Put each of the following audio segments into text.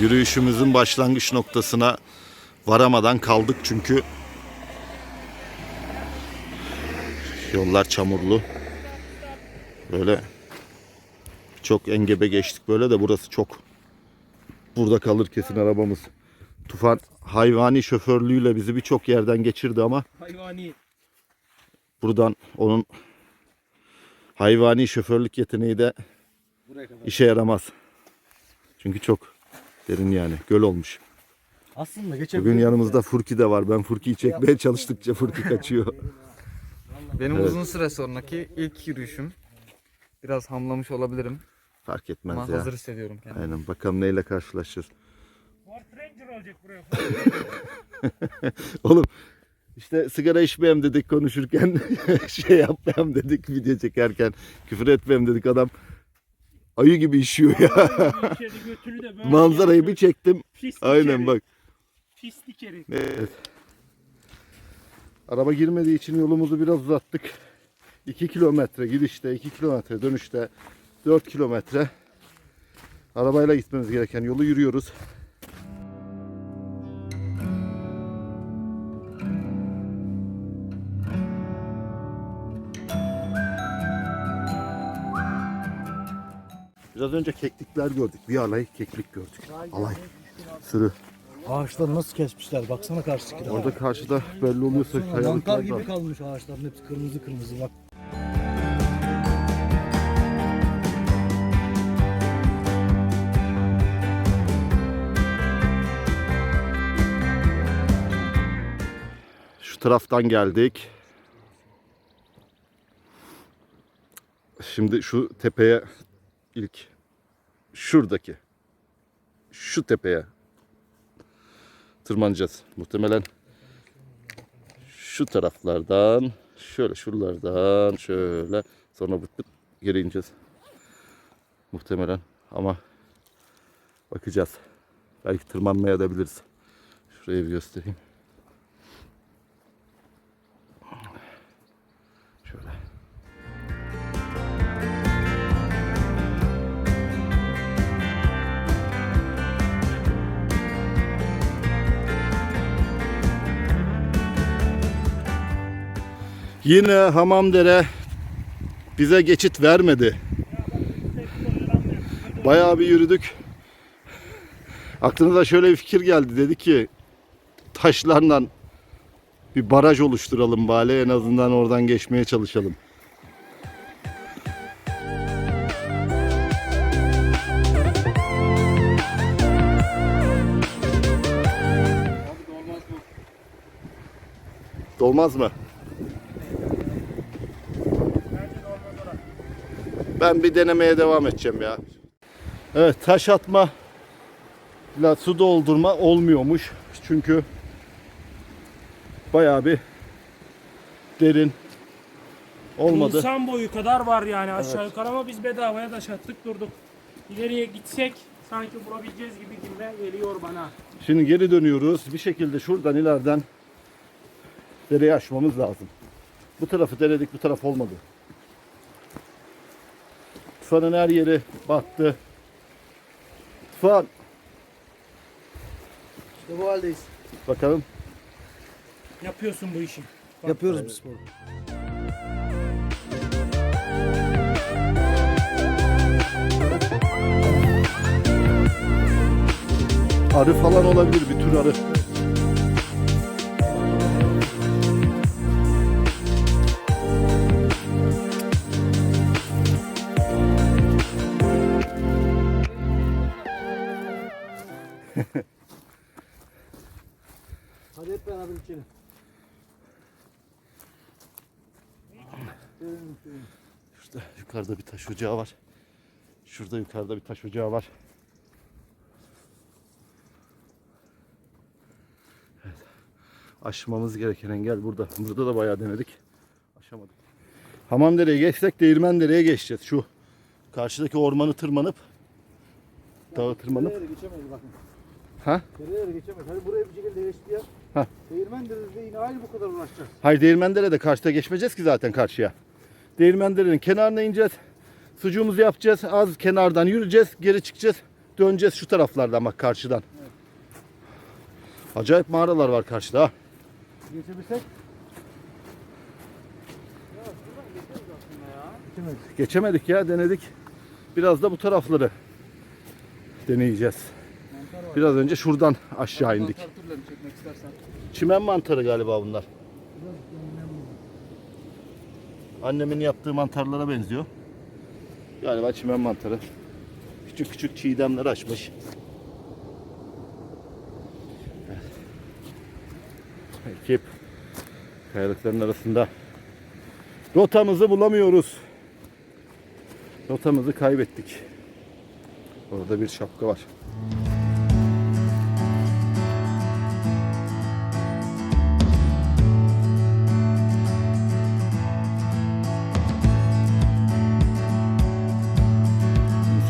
Yürüyüşümüzün başlangıç noktasına varamadan kaldık çünkü yollar çamurlu. Böyle çok engebe geçtik böyle de burası çok burada kalır kesin arabamız. Tufan hayvani şoförlüğüyle bizi birçok yerden geçirdi ama Hayvani. buradan onun hayvani şoförlük yeteneği de işe yaramaz. Çünkü çok derin yani göl olmuş. Aslında geçen Bugün yanımızda Furki de var. Ben Furki'yi çekmeye çalıştıkça Furki kaçıyor. Benim Evet. uzun süre sonraki ilk yürüyüşüm. Biraz hamlamış olabilirim Fark etmez ama ya. hazır hissediyorum kendimi. Aynen bakalım neyle karşılaşacağız. Ford Ranger olacak buraya. Oğlum işte sigara içmeyeyim dedik konuşurken şey yapmayayım dedik video çekerken küfür etmeyeyim dedik adam ayı gibi işiyor ya. İçeri götünü de böyle Manzarayı bir çektim. Pislik Aynen herif, bak. Pislik herif. Evet. Araba girmediği için yolumuzu biraz uzattık. 2 kilometre gidişte, 2 kilometre dönüşte, 4 kilometre. Arabayla gitmemiz gereken yolu yürüyoruz. Biraz önce keklikler gördük. Bir alay keklik gördük. Alay. Sürü. Ağaçları nasıl kesmişler baksana karşıdaki Orada karşıda belli oluyorsa Mantar kayalıklar var. gibi kalmış ağaçların hepsi kırmızı kırmızı bak. Şu taraftan geldik. Şimdi şu tepeye ilk şuradaki şu tepeye tırmanacağız. Muhtemelen şu taraflardan şöyle şuralardan şöyle sonra bıt bıt geri ineceğiz. Muhtemelen ama bakacağız. Belki tırmanmaya da biliriz. Şurayı bir göstereyim. Yine Hamamdere bize geçit vermedi. Bayağı bir yürüdük. Aklına şöyle bir fikir geldi. Dedi ki taşlarla bir baraj oluşturalım bari en azından oradan geçmeye çalışalım. Dolmaz mı? Ben bir denemeye devam edeceğim ya. Evet taş atma ile su doldurma olmuyormuş. Çünkü bayağı bir derin olmadı. İnsan boyu kadar var yani aşağı yukarı ama biz bedavaya taş attık durduk. İleriye gitsek sanki vurabileceğiz gibi gibi geliyor bana. Şimdi geri dönüyoruz. Bir şekilde şuradan ileriden dereyi aşmamız lazım. Bu tarafı denedik, bu taraf olmadı. Tufanın her yeri battı. Tufan İşte bu haldeyiz. bakalım. Yapıyorsun bu işi. Yapıyoruz bu sporu. Arı falan olabilir bir tür arı. Hadi hep beraber içelim. Şurada yukarıda bir taş ocağı var. Şurada yukarıda bir taş ocağı var. Evet. Aşmamız gereken engel burada. Burada da bayağı denedik. Aşamadık. Hamamdere'ye geçsek Değirmendere'ye geçeceğiz. Şu karşıdaki ormanı tırmanıp dağı tırmanıp geçemeyiz bakın. Ha? Nereye geçemeyiz. Hadi buraya bir şekilde geçti ya. Ha. Değirmen Deresi'nde yine aynı bu kadar uğraşacağız. Hayır Değirmendere'de karşıda geçmeyeceğiz ki zaten karşıya. Değirmendere'nin kenarına ineceğiz. Sucuğumuzu yapacağız. Az kenardan yürüyeceğiz. Geri çıkacağız. döneceğiz şu taraflardan bak karşıdan. Acayip mağaralar var karşıda ha. Geçebilsek. Geçemedik. Geçemedik ya denedik. Biraz da bu tarafları deneyeceğiz. Biraz önce şuradan aşağı indik. Çimen mantarı galiba bunlar. Annemin yaptığı mantarlara benziyor. Galiba çimen mantarı. Küçük küçük çiğdemler açmış. Ekip kayalıkların arasında rotamızı bulamıyoruz. Rotamızı kaybettik. Orada bir şapka var.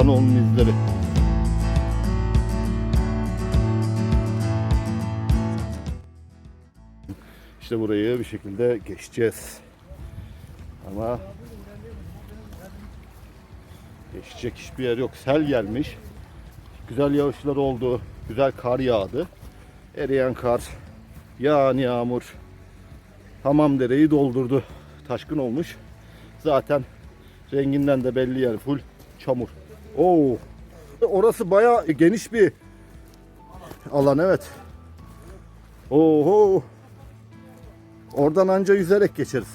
İnsanoğlunun izleri. İşte burayı bir şekilde geçeceğiz. Ama geçecek hiçbir yer yok. Sel gelmiş. Güzel yağışlar oldu. Güzel kar yağdı. Eriyen kar, yağan yağmur. Hamam dereyi doldurdu. Taşkın olmuş. Zaten renginden de belli yer full çamur. Oo. Orası bayağı geniş bir alan evet. Oho. Oradan anca yüzerek geçeriz.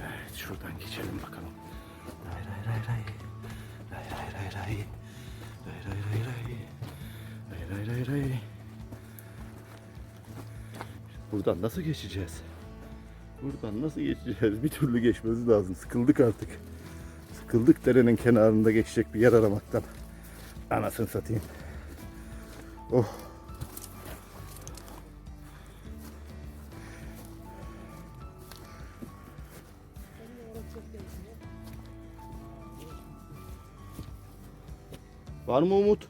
Evet, şuradan geçelim bakalım. Ray ray ray ray. Ray ray ray ray. Ray ray ray ray. Ray ray ray ray. Buradan nasıl geçeceğiz? Buradan nasıl geçeceğiz? Bir türlü geçmemiz lazım. Sıkıldık artık. Sıkıldık derenin kenarında geçecek bir yer aramaktan. Anasını satayım. Oh. Var mı umut?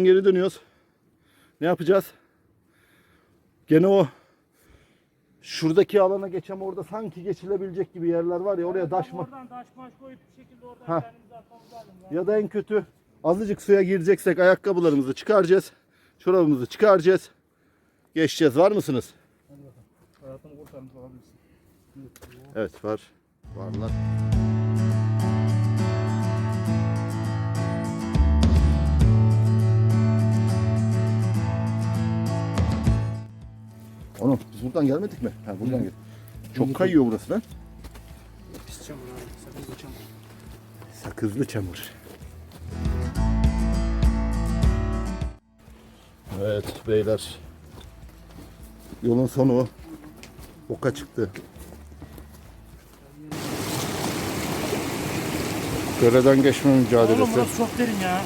Zaman geri dönüyoruz. Ne yapacağız? Gene o şuradaki alana geçem orada sanki geçilebilecek gibi yerler var ya oraya taşma. Oradan taş maş koyup bir şekilde oradan Ha. kendimizi atmamız lazım. ya. Ya da en kötü azıcık suya gireceksek ayakkabılarımızı çıkaracağız. Çorabımızı çıkaracağız. Geçeceğiz. Var mısınız? Hayatını kurtarmış olabilirsin. Evet var. Varlar. Buradan gelmedik mi? Ha buradan gel. Çok kayıyor burası lan. Pis çamur abi. Sakızlı çamur. Sakızlı çamur. Evet beyler. Yolun sonu oka çıktı. Göreden geçme Oğlum mücadelesi. burası çok derin ya.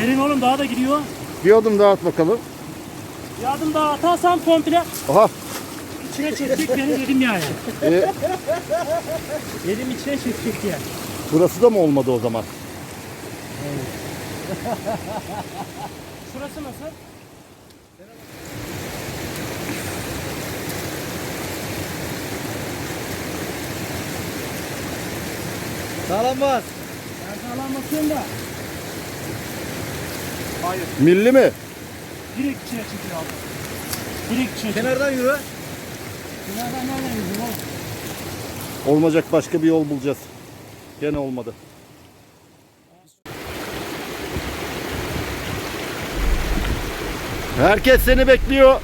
Derin oğlum daha da gidiyor. Bir adım daha at bakalım. Bir adım daha atarsam komple Aha. içine çekecek beni dedim yani. E, Dedim içine çekecek diye. burası da mı olmadı o zaman? Şurası nasıl? Sağlam bas. Ben sağlam bakıyorum da. Hayır. Milli mi? Direkt içine çekiyor abi. Direkt içine çekiyor. Kenardan yürü. Kenardan nereden yüzüm oğlum? Olmayacak başka bir yol bulacağız. Gene olmadı. Herkes seni bekliyor.